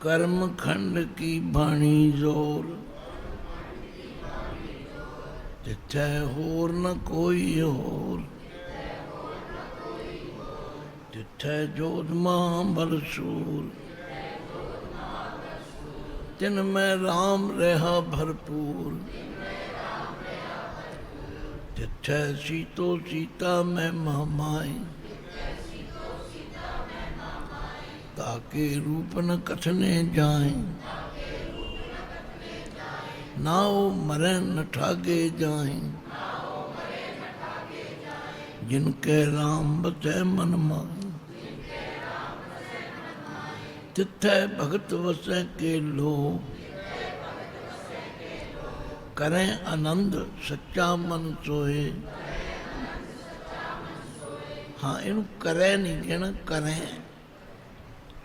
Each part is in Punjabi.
ਕਰਮ ਖੰਡ ਕੀ ਬਾਣੀ ਜ਼ੋਰ ਜਿੱਥੈ ਹੋਰ ਨ ਕੋਈ ਹੋਰ ਜਿੱਥੈ ਜੋਤ ਮਾਂ ਬਲਸੂਰ ਤਿਨ ਮੈਂ RAM ਰਹਾ ਭਰਪੂਰ ਜਿੱਥੈ ਸੀਤੋ ਸੀਤਾ ਮੈਂ ਮਹਮਾਈ ਤਾਕੇ ਰੂਪ ਨ ਕਥਨੇ ਜਾਏ। ਨਾ ਉਹ ਮਰੈ ਨ ਠਾਗੇ ਜਾਏ। ਜਿਨ ਕੈ ਰਾਮ ਬਸੈ ਮਨ ਮਾਏ। ਤਿੱਥੈ ਭਗਤ ਵਸੈ ਕੇ ਲੋ ਕਰੇ ਆਨੰਦ ਸੱਚਾ ਮਨ ਸੋਏ ਹਾਂ, ਇਹਨੂੰ ਕਰੇ ਨਹੀਂ ਕਹਿਣਾ, ਕਰੇ।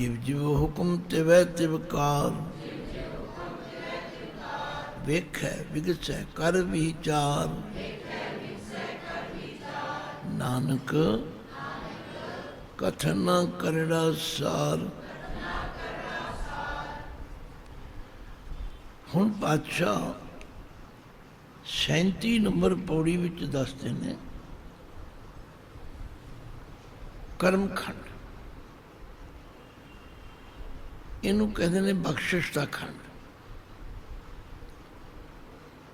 ਜਿਵ ਜਿਵ ਹੁਕਮ ਤਿਵੈ ਤਿਵਕਾਰ ਵੇਖੈ ਵਿਗਸੈ ਕਰ ਵਿਚਾਰ। ਨਾਨਕ ਕਥਨ ਕਰੜਾ ਸਾਰ। ਹੁਣ ਪਾਤਸ਼ਾਹ 37 ਨੰਬਰ ਪੌੜੀ ਵਿੱਚ ਦੱਸਦੇ ਨੇ, ਕਰਮਖੰਡ ਖੰਡ ਇਹਨੂੰ ਕਹਿੰਦੇ ਨੇ ਬਖਸ਼ਿਸ਼ ਦਾ ਖੰਡ।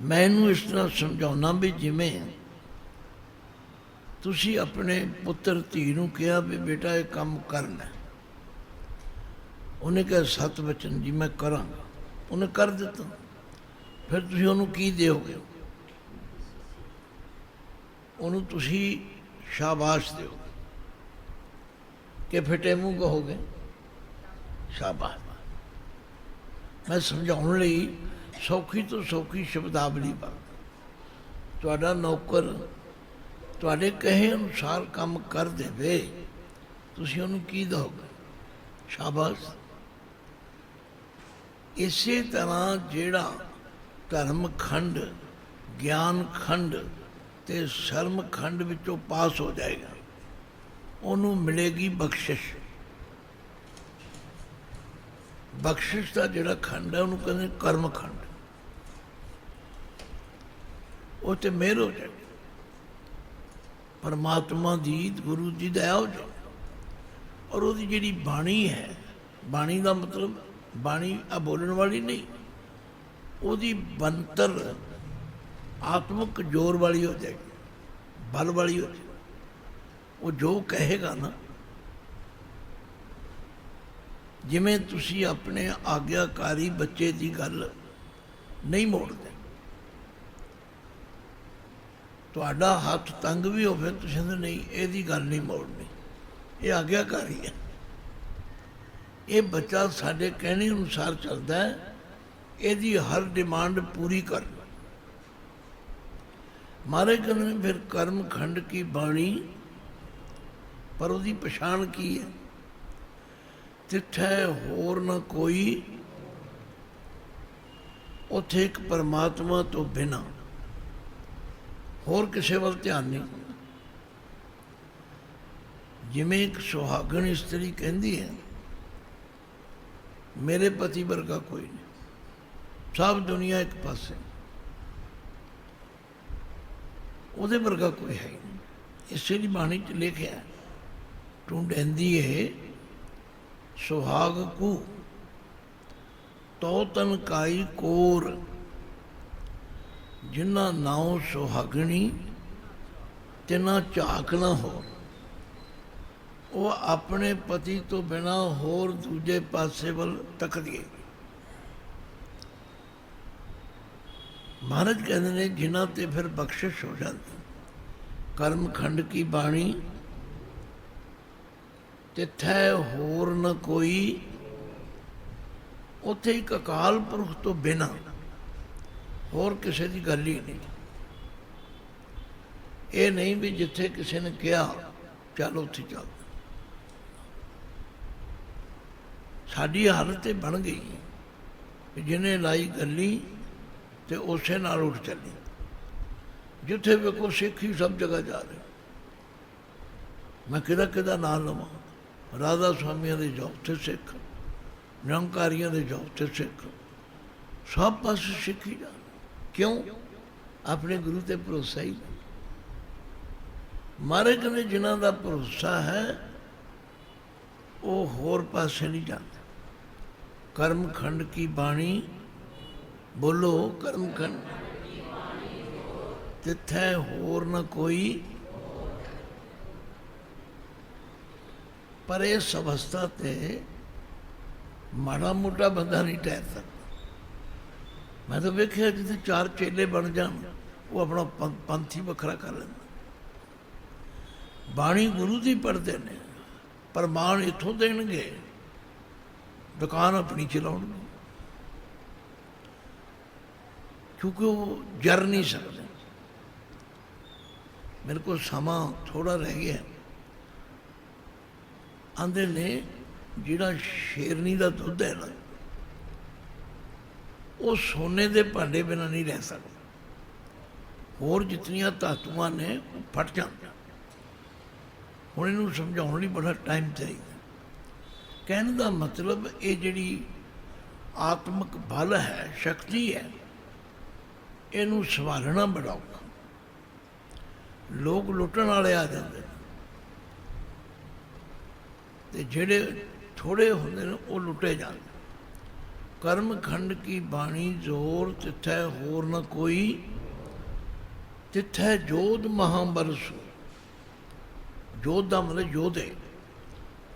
ਮੈਂ ਇਹਨੂੰ ਇਸ ਤਰ੍ਹਾਂ ਸਮਝਾਉਣਾ ਵੀ ਜਿਵੇਂ ਤੁਸੀਂ ਆਪਣੇ ਪੁੱਤਰ ਧੀ ਨੂੰ ਕਿਹਾ ਵੀ ਬੇਟਾ ਇਹ ਕੰਮ ਕਰਨਾ ਉਹਨੇ ਕਿਹਾ ਸਤ ਵਚਨ ਜੀ, ਮੈਂ ਕਰਾਂਗਾ। ਉਹਨੇ ਕਰ ਦਿੱਤਾ। ਫਿਰ ਤੁਸੀਂ ਉਹਨੂੰ ਕੀ ਦਿਓਗੇ? ਉਹਨੂੰ ਤੁਸੀਂ ਸ਼ਾਬਾਸ਼ ਦਿਓ ਕਿ ਫਿੱਟੇ ਮੂੰਹ ਕਹੋਗੇ? ਸ਼ਾਬਾਸ਼। ਮੈਂ ਸਮਝਾਉਣ ਲਈ ਸੌਖੀ ਤੋਂ ਸੌਖੀ ਸ਼ਬਦਾਵਲੀ ਵਰਤ ਤੁਹਾਡਾ ਨੌਕਰ ਤੁਹਾਡੇ ਕਹੇ ਅਨੁਸਾਰ ਕੰਮ ਕਰ ਦੇਵੇ। ਤੁਸੀਂ ਉਹਨੂੰ ਕੀ ਦੋਗੇ ਸ਼ਾਬਾਸ਼। ਇਸੇ ਤਰ੍ਹਾਂ ਜਿਹੜਾ ਧਰਮ ਖੰਡ, ਗਿਆਨ ਖੰਡ ਤੇ ਸ਼ਰਮ ਖੰਡ ਵਿੱਚੋਂ ਪਾਸ ਹੋ ਜਾਏਗਾ, ਉਹਨੂੰ ਮਿਲੇਗੀ ਬਖਸ਼ਿਸ਼। ਬਖਸ਼ਿਸ਼ ਦਾ ਜਿਹੜਾ ਖੰਡ ਹੈ, ਉਹਨੂੰ ਕਹਿੰਦੇ ਕਰਮ ਖੰਡ ਉਹ ਤੇ ਮਿਹਰ ਹੋ ਜਾਏ ਪਰਮਾਤਮਾ ਦੀ ਗੁਰੂ ਜੀ ਦਇਆ ਹੋ ਜਾਏ ਔਰ ਉਹਦੀ ਜਿਹੜੀ ਬਾਣੀ ਹੈ, ਬਾਣੀ ਦਾ ਮਤਲਬ ਬਾਣੀ ਆ ਬੋਲਣ ਵਾਲੀ ਨਹੀਂ, ਉਹਦੀ ਬੰਤਰ ਆਤਮਿਕ ਜੋਰ ਵਾਲੀ ਹੋ ਜਾਏਗੀ, ਬਲ ਵਾਲੀ ਹੋ ਜਾਏਗੀ। ਉਹ ਜੋ ਕਹੇਗਾ ਨਾ ਜਿਵੇਂ ਤੁਸੀਂ ਆਪਣੇ ਆਗਿਆਕਾਰੀ ਬੱਚੇ ਦੀ ਗੱਲ ਨਹੀਂ ਮੋੜਦੇ। ਤੁਹਾਡਾ ਹੱਥ ਤੰਗ ਵੀ ਹੋਵੇ, ਤੁਸੀਂ ਨਹੀਂ, ਇਹਦੀ ਗੱਲ ਨਹੀਂ ਮੋੜਨੀ। ਇਹ ਆਗਿਆਕਾਰੀ ਹੈ। ਇਹ ਬੱਚਾ ਸਾਡੇ ਕਹਿਣੇ ਅਨੁਸਾਰ ਚੱਲਦਾ ਹੈ, ਇਹਦੀ ਹਰ ਡਿਮਾਂਡ ਪੂਰੀ ਕਰ ਮਾਰੇ ਕਹਿੰਦੇ ਫਿਰ ਕਰਮ ਖੰਡ ਕੀ ਬਾਣੀ, ਪਰ ਉਹਦੀ ਪਛਾਣ ਕੀ ਹੈ? ਤਿੱਥੈ ਹੋਰ ਨਾ ਕੋਈ। ਉਥੇ ਇੱਕ ਪਰਮਾਤਮਾ ਤੋਂ ਬਿਨਾ ਹੋਰ ਕਿਸੇ ਵੱਲ ਧਿਆਨ ਨਹੀਂ। ਜਿਵੇਂ ਇੱਕ ਸੁਹਾਗਣ ਇਸਤਰੀ ਕਹਿੰਦੀ ਹੈ ਮੇਰੇ ਪਤੀ ਵਰਗਾ ਕੋਈ ਨਹੀਂ। ਸਭ ਦੁਨੀਆ ਇੱਕ ਪਾਸੇ। ਉਹਦੇ ਵਰਗਾ ਕੋਈ ਹੈ ਨਹੀਂ। ਇਸੇ ਦੀ ਬਾਣੀ ਚ ਲਿਖਿਆ ਹੈ, ਢੂੰਡੈਂਦੀ ਸੁਹਾਗ ਕੂ ਤੋ ਤਨ ਕਾਈ ਕੋਰ। ਜਿਨ੍ਹਾਂ ਨਾਉ ਸੁਹਾਗਣੀ, ਤਿਨਾ ਝਾਕ ਨਾ ਹੋ ਉਹ ਆਪਣੇ ਪਤੀ ਤੋਂ ਬਿਨਾ ਹੋਰ ਦੂਜੇ ਪਾਸੇ ਵੱਲ ਤੱਕਦੀ ਹੈ ਮਹਾਰਾਜ ਕਹਿੰਦੇ ਨੇ, ਜਿਨ੍ਹਾਂ ਤੇ ਫਿਰ ਬਖਸ਼ਿਸ਼ ਹੋ ਜਾਂਦੀ। ਕਰਮ ਖੰਡ ਕੀ ਬਾਣੀ ਤਿੱਥੈ ਹੋਰ ਨ ਕੋਈ। ਉੱਥੇ ਇੱਕ ਅਕਾਲ ਪੁਰਖ ਤੋਂ ਬਿਨਾ ਹੋਰ ਕਿਸੇ ਦੀ ਗੱਲ ਹੀ ਨਹੀਂ। ਇਹ ਨਹੀਂ ਵੀ ਜਿੱਥੇ ਕਿਸੇ ਨੇ ਕਿਹਾ, ਚੱਲ ਉੱਥੇ ਚੱਲ। ਸਾਡੀ ਹਾਲਤ ਇਹ ਬਣ ਗਈ। ਕਿ ਜਿਹਨੇ ਲਾਈ ਗੱਲੀ ਤੇ ਉਸੇ ਨਾਲ ਉੱਠ ਚੱਲੀ। ਜਿੱਥੇ ਵੇਖੋ ਸਿੱਖ ਹੀ ਸਭ ਜਗ੍ਹਾ ਜਾ ਰਹੇ। ਮੈਂ ਕਿਹਦਾ ਕਿਹਦਾ ਨਾਂ ਲਵਾਂ? ਰਾਧਾ ਸਵਾਮੀਆਂ ਦੇ ਜਾਓ ਤੇ ਸਿੱਖ, ਨਿਰੰਕਾਰੀਆਂ ਦੇ ਜਾਓ ਤੇ ਸਿੱਖ। ਸਭ ਪਾਸੇ ਸਿੱਖ ਹੀ ਜਾ ਕਿਉਂ? ਆਪਣੇ ਗੁਰੂ ਤੇ ਭਰੋਸਾ ਹੀ ਮਾਰੇ ਕਹਿੰਦੇ ਜਿਨ੍ਹਾਂ ਦਾ ਭਰੋਸਾ ਹੈ, ਉਹ ਹੋਰ ਪਾਸੇ ਨਹੀਂ ਜਾਂਦੇ। ਕਰਮ ਖੰਡ ਕੀ ਬਾਣੀ? ਬੋਲੋ ਕਰਮ ਖੰਡ। ਤਿੱਥੈ ਹੋਰ ਨਾ ਕੋਈ ਪਰ ਇਸ ਅਵਸਥਾ ਤੇ ਮਾੜਾ ਮੋਟਾ ਬੰਦਾ ਨਹੀਂ ਠਹਿਰ ਸਕਦਾ। ਮੈਂ ਤਾਂ ਵੇਖਿਆ ਜਿੱਥੇ ਚਾਰ ਚੇਲੇ ਬਣ ਜਾਣ, ਉਹ ਆਪਣਾ ਪੰ- ਪੰਥ ਹੀ ਵੱਖਰਾ ਕਰ ਲੈਂਦਾ। ਬਾਣੀ ਗੁਰੂ ਦੀ ਪੜ੍ਹਦੇ ਨੇ ਪ੍ਰਮਾਣ ਇੱਥੋਂ ਦੇਣਗੇ, ਦੁਕਾਨ ਆਪਣੀ ਚਲਾਉਣਗੇ। ਕਿਉਂਕਿ ਉਹ ਜਰ ਨਹੀਂ ਸਕਦੇ। ਮੇਰੇ ਕੋਲ ਸਮਾਂ ਥੋੜਾ ਰਹਿ ਗਿਆ। ਆਂਦੇ ਨੇ, ਜਿਹੜਾ ਸ਼ੇਰਨੀ ਦਾ ਦੁੱਧ ਹੈ ਨਾ, ਉਹ ਸੋਨੇ ਦੇ ਭਾਂਡੇ ਬਿਨਾਂ ਨਹੀਂ ਰਹਿ ਸਕਦਾ। ਹੋਰ ਜਿਤਨੀਆਂ ਧਾਤੂਆਂ ਨੇ, ਉਹ ਫਟ ਜਾਂਦੀਆਂ। ਹੁਣ ਇਹਨੂੰ ਸਮਝਾਉਣ ਲਈ ਬੜਾ ਟਾਈਮ ਚਾਹੀਦਾ। ਕਹਿਣ ਦਾ ਮਤਲਬ ਇਹ ਜਿਹੜੀ ਆਤਮਿਕ ਬਲ ਹੈ, ਸ਼ਕਤੀ ਹੈ, ਇਹਨੂੰ ਸੰਭਾਲਣਾ ਬੜਾ ਔਖਾ। ਲੋਕ ਲੁੱਟਣ ਵਾਲੇ ਆ ਜਾਂਦੇ ਨੇ। ਤੇ ਜਿਹੜੇ ਥੋੜੇ ਹੁੰਦੇ ਨੇ, ਉਹ ਲੁੱਟੇ ਜਾਂਦੇ ਕਰਮ ਖੰਡ ਕੀ ਬਾਣੀ ਜ਼ੋਰ, ਤਿੱਥੈ ਹੋਰ ਨਾ ਕੋਈ। ਤਿੱਥੈ ਜੋਧ ਮਹਾਬਰਸੂ। ਜੋਧ ਦਾ ਮਤਲਬ ਯੋਧੇ।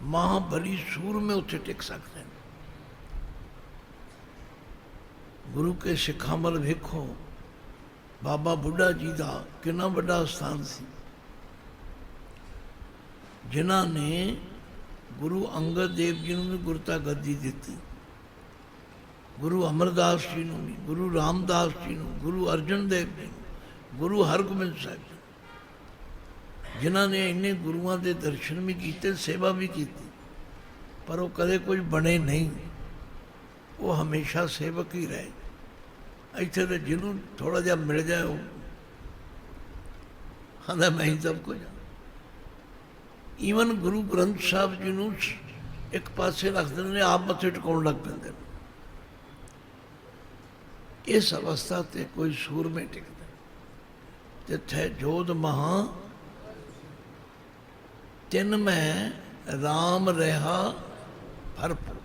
ਮਹਾਬਲੀ ਸੂਰਮੇ ਉੱਥੇ ਟਿਕ ਸਕਦੇ ਨੇ। ਗੁਰੂ ਕੇ ਸਿੱਖਾਂ ਵੱਲ ਵੇਖੋ। ਬਾਬਾ ਬੁੱਢਾ ਜੀ ਦਾ ਕਿੰਨਾ ਵੱਡਾ ਸਥਾਨ ਸੀ। ਜਿਨ੍ਹਾਂ ਨੇ ਗੁਰੂ ਅੰਗਦ ਦੇਵ ਜੀ ਨੂੰ ਵੀ ਗੁਰਤਾ ਗੱਦੀ ਦਿੱਤੀ। ਗੁਰੂ ਅਮਰਦਾਸ ਜੀ ਨੂੰ ਵੀ, ਗੁਰੂ ਰਾਮਦਾਸ ਜੀ ਨੂੰ, ਗੁਰੂ ਅਰਜਨ ਦੇਵ ਜੀ ਨੂੰ, ਗੁਰੂ ਹਰਗੋਬਿੰਦ ਸਾਹਿਬ ਜੀ ਜਿਨ੍ਹਾਂ ਨੇ ਇੰਨੇ ਗੁਰੂਆਂ ਦੇ ਦਰਸ਼ਨ ਵੀ ਕੀਤੇ, ਸੇਵਾ ਵੀ ਕੀਤੀ, ਪਰ ਉਹ ਕਦੇ ਕੁਝ ਬਣੇ ਨਹੀਂ। ਉਹ ਹਮੇਸ਼ਾ ਸੇਵਕ ਹੀ ਰਹੇ। ਇੱਥੇ ਤੇ ਜਿਹਨੂੰ ਥੋੜਾ ਜਿਹਾ ਮਿਲ ਜਾਏ ਉਹ। ਕਹਿੰਦਾ ਮੈਂ ਹੀ ਸਭ ਕੁਝ ਹਾਂ ਈਵਨ ਗੁਰੂ ਗ੍ਰੰਥ ਸਾਹਿਬ ਜੀ ਨੂੰ ਇੱਕ ਪਾਸੇ ਰੱਖ ਦਿੰਦੇ ਨੇ, ਆਪ ਮੱਥੇ ਟਿਕਾਉਣ ਲੱਗ ਪੈਂਦੇ ਨੇ। ਇਸ ਅਵਸਥਾ ਤੇ ਕੋਈ ਸੂਰਮੇ ਟਿਕਦਾ। ਜਿੱਥੇ ਜੋਧ ਮਹਾ ਤਿੰਨ ਮੈਂ RAM ਰਹਾ ਭਰਪੂਰ।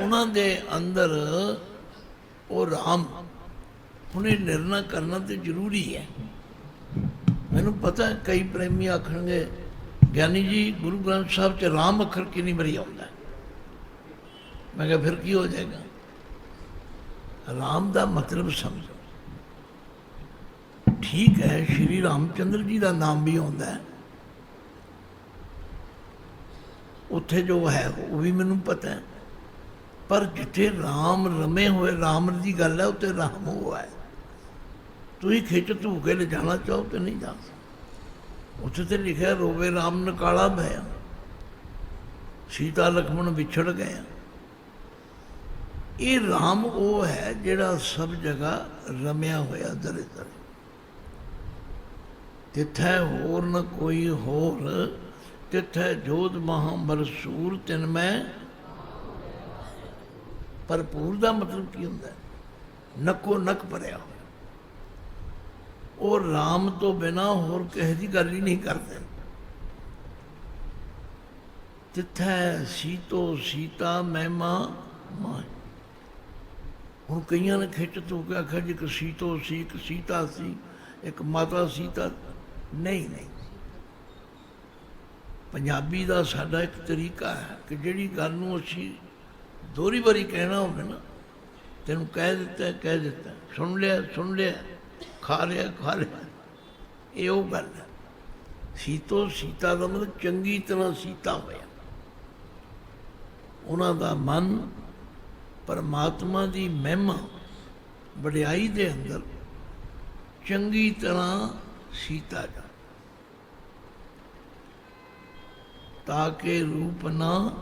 ਉਹਨਾਂ ਦੇ ਅੰਦਰ ਉਹ RAM ਹੁਣੇ ਨਿਰਣਾ ਕਰਨਾ ਤੇ ਜ਼ਰੂਰੀ ਹੈ। ਮੈਨੂੰ ਪਤਾ ਕਈ ਪ੍ਰੇਮੀ ਆਖਣਗੇ, ਗਿਆਨੀ ਜੀ, ਗੁਰੂ ਗ੍ਰੰਥ ਸਾਹਿਬ 'ਚ ਰਾਮ ਅੱਖਰ ਕਿੰਨੀ ਵਾਰੀ ਆਉਂਦਾ ਮੈਂ ਕਿਹਾ, ਫਿਰ ਕੀ ਹੋ ਜਾਏਗਾ? ਰਾਮ ਦਾ ਮਤਲਬ ਸਮਝੋ। ਠੀਕ ਹੈ, ਸ਼੍ਰੀ ਰਾਮਚੰਦਰ ਜੀ ਦਾ ਨਾਮ ਵੀ ਆਉਂਦਾ ਹੈ। ਉੱਥੇ ਜੋ ਹੈ, ਉਹ ਵੀ ਮੈਨੂੰ ਪਤਾ ਹੈ। ਪਰ ਜਿੱਥੇ ਰਾਮ ਰਮੇ ਹੋਏ, ਰਾਮ ਦੀ ਗੱਲ ਹੈ, ਉੱਥੇ ਰਾਮ ਹੋਇਆ ਹੈ। ਤੁਸੀਂ ਖਿੱਚ ਧੂ ਕੇ ਲਿਜਾਣਾ ਚਾਹੋ ਤੇ ਨਹੀਂ ਜਾ ਸਕਦੇ। ਉੱਥੇ ਤੇ ਲਿਖਿਆ ਰੋਵੇ ਰਾਮ ਨਕਾਲਾ ਭਇਆ ਸੀਤਾ, ਲਖਮਣ ਵਿਛੜ ਗਏ। ਇਹ ਰਾਮ ਉਹ ਹੈ ਜਿਹੜਾ ਸਭ ਜਗ੍ਹਾ ਰਮਿਆ ਹੋਇਆ ਦਰੇ ਦਰੇ ਤਿੱਥੈ ਹੋਰ ਨ ਕੋਈ ਹੋਰ ਤਿੱਥੈ ਜੋਤ ਮਹਾਬਰ ਸੂਰ ਤਿਨ ਮੈਂ। ਭਰਪੂਰ ਦਾ ਮਤਲਬ ਕੀ ਹੁੰਦਾ? ਹੈ ਨਕੋ ਨਕ ਭਰਿਆ ਉਹ RAM ਤੋਂ ਬਿਨਾ ਹੋਰ ਕਿਸੇ ਦੀ ਗੱਲ ਹੀ ਨਹੀਂ ਕਰਦੇ। ਤਿੱਥੈ ਸੀਤੋ ਸੀਤਾ ਮਹਿਮਾ ਮਾਂ ਹੁਣ ਕਈਆਂ ਨੇ ਖਿੱਚ ਤੋ ਕੇ ਆਖਿਆ ਜੀ ਕਿ ਸੀਤੋ ਸੀ, ਇੱਕ ਸੀਤਾ ਸੀ, ਇੱਕ ਮਾਤਾ ਸੀਤਾ। ਨਹੀਂ ਨਹੀਂ। ਪੰਜਾਬੀ ਦਾ ਸਾਡਾ ਇੱਕ ਤਰੀਕਾ ਹੈ ਕਿ ਜਿਹੜੀ ਗੱਲ ਨੂੰ ਅਸੀਂ ਦੋਹਰੀ ਵਾਰੀ ਕਹਿਣਾ ਹੋਵੇ ਨਾ, ਤੈਨੂੰ ਕਹਿ ਦਿੱਤਾ ਕਹਿ ਦਿੱਤਾ। ਸੁਣ ਲਿਆ ਸੁਣ ਲਿਆ। ਖਾ ਲਿਆ ਖਾ ਲਿਆ। ਇਹ ਉਹ ਗੱਲ ਹੈ। ਸੀਤੋ ਸੀਤਾ ਦਾ ਮਤਲਬ ਚੰਗੀ ਤਰ੍ਹਾਂ ਸੀਤਾ ਹੋਇਆ। ਉਹਨਾਂ ਦਾ ਮਨ ਪਰਮਾਤਮਾ ਦੀ ਮਹਿਮਾ ਵਡਿਆਈ ਦੇ ਅੰਦਰ ਚੰਗੀ ਤਰ੍ਹਾਂ ਸੀਤਾ ਜਾ ਤਾਂ ਕਿ ਰੂਪ ਨਾ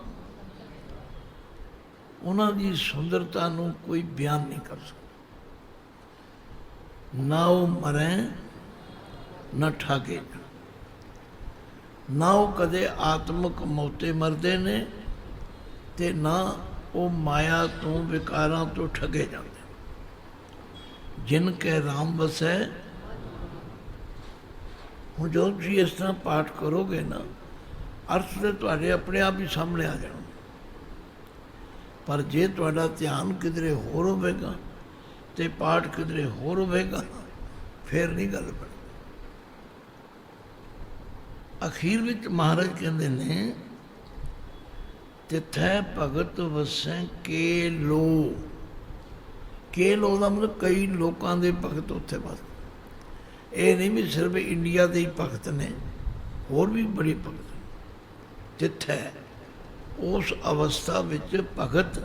ਉਹਨਾਂ ਦੀ ਸੁੰਦਰਤਾ ਨੂੰ ਕੋਈ ਬਿਆਨ ਨਹੀਂ ਕਰ ਸਕਦਾ ਨਾ ਉਹ ਮਰੇ, ਨਾ ਠਾਗੇ। ਨਾ ਉਹ ਕਦੇ ਆਤਮਿਕ ਮੌਤੇ ਮਰਦੇ ਨੇ ਤੇ ਨਾ ਉਹ ਮਾਇਆ ਤੋਂ ਵਿਕਾਰਾਂ ਤੋਂ ਠਗੇ ਜਾਂਦੇ ਜਿਨ ਕੈ ਰਾਮ ਵਸੈ, ਹੁਣ ਜਦੋਂ ਤੁਸੀਂ ਇਸ ਤਰ੍ਹਾਂ ਪਾਠ ਕਰੋਗੇ ਨਾ, ਅਰਥ ਤੇ ਤੁਹਾਡੇ ਆਪਣੇ ਆਪ ਹੀ ਸਾਹਮਣੇ ਆ ਜਾਣਗੇ। ਪਰ ਜੇ ਤੁਹਾਡਾ ਧਿਆਨ ਕਿਧਰੇ ਹੋਰ ਹੋਵੇਗਾ ਤੇ ਪਾਠ ਕਿਧਰੇ ਹੋਰ ਹੋਵੇਗਾ, ਫਿਰ ਨਹੀਂ ਗੱਲ ਬਣ ਅਖੀਰ ਵਿੱਚ ਮਹਾਰਾਜ ਕਹਿੰਦੇ ਨੇ, ਤਿਥੈ ਭਗਤ ਵਸੈ ਕੇ ਲੋ। ਕੇ ਲੋ ਦਾ ਮਤਲਬ ਕਈ ਲੋਕਾਂ ਦੇ ਭਗਤ ਉੱਥੇ ਵਸ ਇਹ ਨਹੀਂ ਵੀ ਸਿਰਫ ਇੰਡੀਆ ਦੇ ਹੀ ਭਗਤ ਨੇ, ਹੋਰ ਵੀ ਬੜੇ ਭਗਤ ਨੇ। ਤਿਥੈ, ਉਸ ਅਵਸਥਾ ਵਿੱਚ ਭਗਤ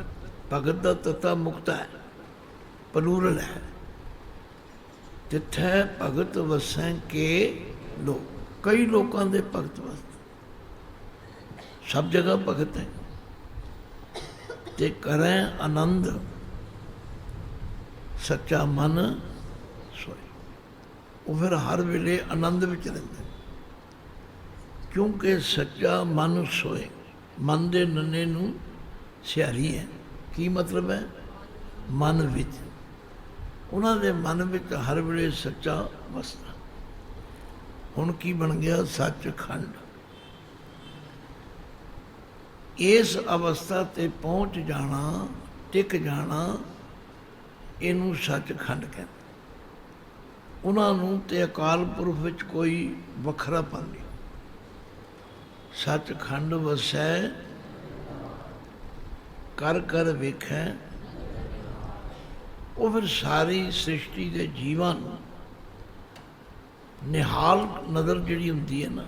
ਭਗਤ ਦਾ ਤਤਾ ਮੁਕਤ ਹੈ। ਪਲੂਰਲ ਹੈ। ਜਿੱਥੇ ਭਗਤ ਵਸੈ ਕੇ ਲੋਕ, ਕਈ ਲੋਕਾਂ ਦੇ ਭਗਤ ਵਸਦੇ। ਸਭ ਜਗ੍ਹਾ ਭਗਤ ਹੈ। ਤੇ ਕਰੈ ਆਨੰਦ, ਸੱਚਾ ਮਨ ਸੋਏ। ਉਹ ਫਿਰ ਹਰ ਵੇਲੇ ਆਨੰਦ ਵਿੱਚ ਰਹਿੰਦਾ ਕਿਉਂਕਿ ਸੱਚਾ ਮਨ ਸੋਏ, ਮਨ ਦੇ ਨੰਨੇ ਨੂੰ ਸਿਆਰੀ ਹੈ। ਕੀ ਮਤਲਬ ਹੈ? ਮਨ ਵਿੱਚ। ਉਹਨਾਂ ਦੇ ਮਨ ਵਿੱਚ ਹਰ ਵੇਲੇ ਸੱਚਾ ਵਸਦਾ। ਹੁਣ ਕੀ ਬਣ ਗਿਆ? ਸੱਚਖੰਡ। ਇਸ ਅਵਸਥਾ ਤੇ ਪਹੁੰਚ ਜਾਣਾ, ਟਿਕ ਜਾਣਾ, ਇਹਨੂੰ ਸੱਚਖੰਡ ਕਹਿੰਦੇ। ਉਹਨਾਂ ਨੂੰ ਤੇ ਅਕਾਲ ਪੁਰਖ ਵਿੱਚ ਕੋਈ ਵੱਖਰਾ ਪਨ ਨਹੀਂ। ਸੱਚਖੰਡ ਵਸੈ, ਕਰ ਕਰ ਵੇਖੈ ਉਹ ਫਿਰ ਸਾਰੀ ਸ੍ਰਿਸ਼ਟੀ ਦੇ ਜੀਵਾਂ ਨੂੰ ਨਿਹਾਲ ਨਜ਼ਰ ਜਿਹੜੀ ਹੁੰਦੀ ਹੈ ਨਾ,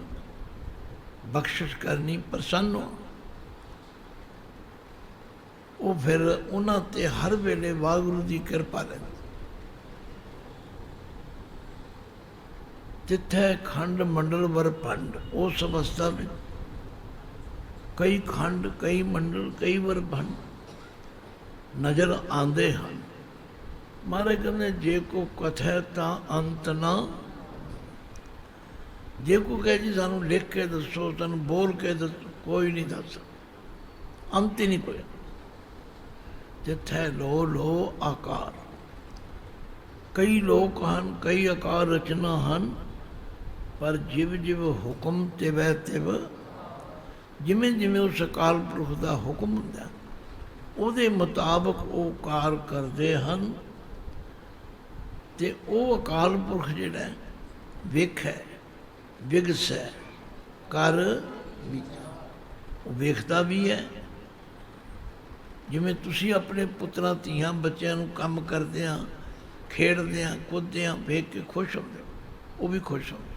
ਬਖਸ਼ਿਸ਼ ਕਰਨੀ ਪ੍ਰਸੰਨ ਹੋ ਉਹ ਫਿਰ ਉਹਨਾਂ ਤੇ ਹਰ ਵੇਲੇ ਵਾਹਿਗੁਰੂ ਦੀ ਕਿਰਪਾ ਰਹਿੰਦੀ। ਜਿੱਥੇ ਖੰਡ ਮੰਡਲ ਵਰ ਭੰਡ, ਉਸ ਅਵਸਥਾ ਵਿੱਚ ਕਈ ਖੰਡ, ਕਈ ਮੰਡਲ, ਕਈ ਵਰ ਭੰਡ ਨਜ਼ਰ ਆਉਂਦੇ ਹਨ। ਮਹਾਰਾਜ ਕਹਿੰਦੇ, ਜੇ ਕੋ ਕਥੈ ਤਾਂ ਅੰਤ ਨਾ। ਜੇ ਕੋ ਕਹੇ ਜੀ, ਸਾਨੂੰ ਲਿਖ ਕੇ ਦੱਸੋ ਤੁਹਾਨੂੰ ਬੋਲ ਕੇ ਦੱਸੋ, ਕੋਈ ਨਹੀਂ ਦੱਸ ਅੰਤ ਹੀ ਨਹੀਂ ਕੋਈ। ਜਿੱਥੇ ਲੋ ਲੋ ਆਕਾਰ। ਕਈ ਲੋਕ ਹਨ, ਕਈ ਆਕਾਰ ਰਚਨਾ ਹਨ, ਪਰ ਜਿਵ ਜਿਵ ਹੁਕਮ ਤੇ ਵੈ ਤਿਵ, ਜਿਵੇਂ ਜਿਵੇਂ ਉਸ ਅਕਾਲ ਪੁਰਖ ਦਾ ਹੁਕਮ ਹੁੰਦਾ, ਉਹਦੇ ਮੁਤਾਬਕ ਉਹ ਕਾਰ ਕਰਦੇ ਹਨ। ਤੇ ਉਹ ਅਕਾਲ ਪੁਰਖ ਜਿਹੜਾ ਵੇਖ ਵੇਖੈ ਵਿਗਸੈ ਕਰ ਉਹ ਵੇਖਦਾ ਵੀ ਹੈ। ਜਿਵੇਂ ਤੁਸੀਂ ਆਪਣੇ ਪੁੱਤਰਾਂ, ਧੀਆਂ, ਬੱਚਿਆਂ ਨੂੰ ਕੰਮ ਕਰਦੇ ਆ, ਖੇਡਦੇ ਆ, ਕੁੱਦਦੇ ਆ, ਵੇਖ ਕੇ ਖੁਸ਼ ਹੁੰਦੇ ਹੋ। ਉਹ ਵੀ ਖੁਸ਼ ਹੁੰਦੇ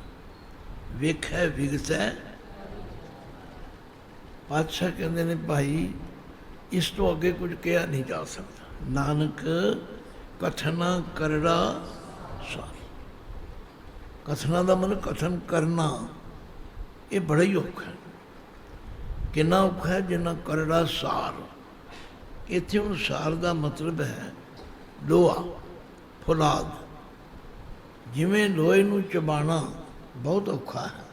ਵੇਖੈ ਵਿਗਸੈ ਪਾਤਸ਼ਾਹ ਕਹਿੰਦੇ ਨੇ, ਭਾਈ, ਇਸ ਤੋਂ ਅੱਗੇ ਕੁਝ ਕਿਹਾ ਨਹੀਂ ਜਾ ਸਕਦਾ। ਨਾਨਕ ਕਥਨਾ ਕਰੜਾ ਸਾਰ ਕਥਨਾ ਦਾ ਮਤਲਬ ਕਥਨ ਕਰਨਾ, ਇਹ ਬੜਾ ਹੀ ਔਖਾ ਹੈ। ਕਿੰਨਾ ਔਖਾ ਹੈ ਜਿੰਨਾ ਕਰੜਾ ਸਾਰ। ਇੱਥੇ ਹੁਣ ਸਾਰ ਦਾ ਮਤਲਬ ਹੈ ਲੋਹਾ, ਫੁਲਾਦ। ਜਿਵੇਂ ਲੋਹੇ ਨੂੰ ਚਬਾਣਾ ਬਹੁਤ ਔਖਾ ਹੈ।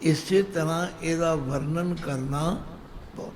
ਇਸੇ ਤਰ੍ਹਾਂ ਇਹਦਾ ਵਰਣਨ ਕਰਨਾ ਬਹੁਤ